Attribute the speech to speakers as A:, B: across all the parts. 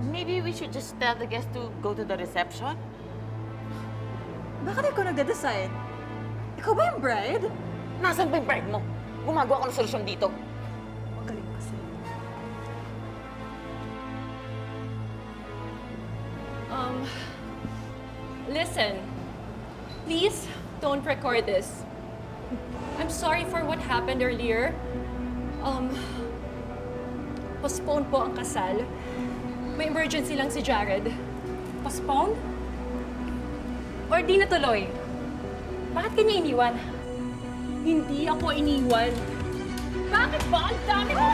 A: Maybe we should just tell the guests to go to the reception?
B: Bakit ikaw nagde-decide? Ikaw ba yung bride?
A: Nasaan ba yung bride mo? Gumagawa ka ng solusyon dito.
B: Magaling kasi.
C: Um, listen, please don't record this. I'm sorry for what happened earlier. Um, postpone po ang kasal. May emergency lang si Jared. Postpone? Or di na tuloy? Bakit kanya iniwan? Hindi ako iniwan. Bakit ba? Ang dami ko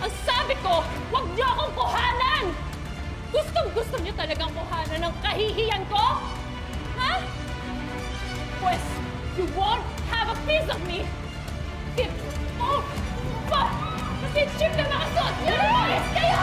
C: Ang sabi ko, huwag niyo akong kuhanan! Gustong gusto niyo talagang kuhanan ng kahihiyan ko? Ha? Pues, you won't piece of me! If, oh, pa! Kasi chip na nakasuot niyo!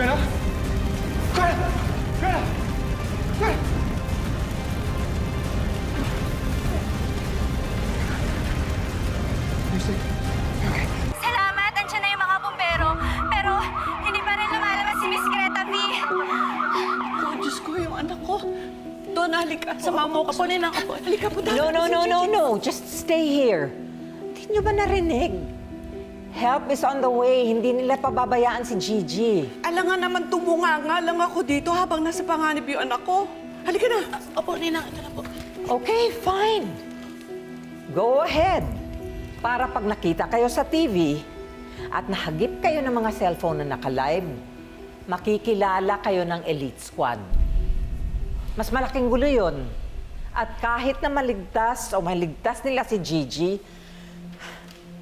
C: Umalis kayo!
D: Kaya? Kaya? Kaya? Kaya?
E: Salamat! Andiyan na yung mga bumbero. Pero hindi pa rin lumalabas si Miss Greta V.
B: Oh, Diyos ko, yung anak ko. Doon, halika. Sama mo. Kunin ako po. Halika po.
F: No, no, no, no, no. Just stay here. Hindi nyo ba narinig? Help is on the way. Hindi nila pababayaan si Gigi.
G: Alam nga naman tumunga nga lang ako dito habang nasa panganib yung anak ko. Halika na.
B: Opo, Ninang. Ito na po.
F: Okay, fine. Go ahead. Para pag nakita kayo sa TV at nahagip kayo ng mga cellphone na naka-live, makikilala kayo ng elite squad. Mas malaking gulo yun. At kahit na maligtas o maligtas nila si Gigi,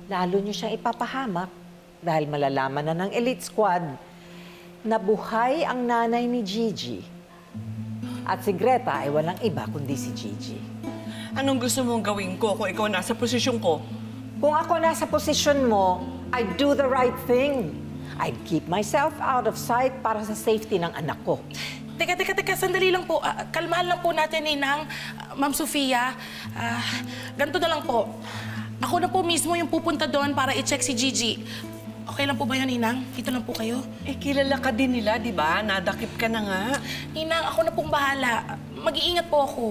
F: lalo nyo siyang ipapahamak dahil malalaman na ng elite squad na buhay ang nanay ni Gigi. At si Greta ay walang iba kundi si Gigi.
G: Anong gusto mong gawin ko kung ikaw nasa posisyon ko?
F: Kung ako nasa posisyon mo, I'd do the right thing. I'd keep myself out of sight para sa safety ng anak ko.
H: Teka, teka, teka, sandali lang po. Ah, kalmahan lang po natin, Ninang. Ah, Ma'am Sofia, ah, ganito na lang po. Ako na po mismo yung pupunta doon para i-check si Gigi. Okay lang po ba yun, Ninang? Dito lang po kayo.
G: Eh, kilala ka din nila, di ba? Nadakip ka na nga.
H: Ninang, ako na pong bahala. Mag-iingat po ako.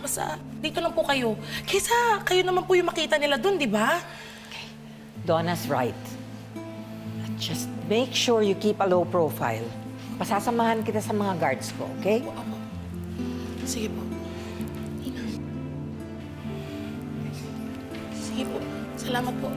H: Basta, dito lang po kayo. Kaysa kayo naman po yung makita nila doon, di ba?
F: Donna's right. Just make sure you keep a low profile. Pasasamahan kita sa mga guards ko, okay?
H: Opo. Sige po. Po. Salamat po.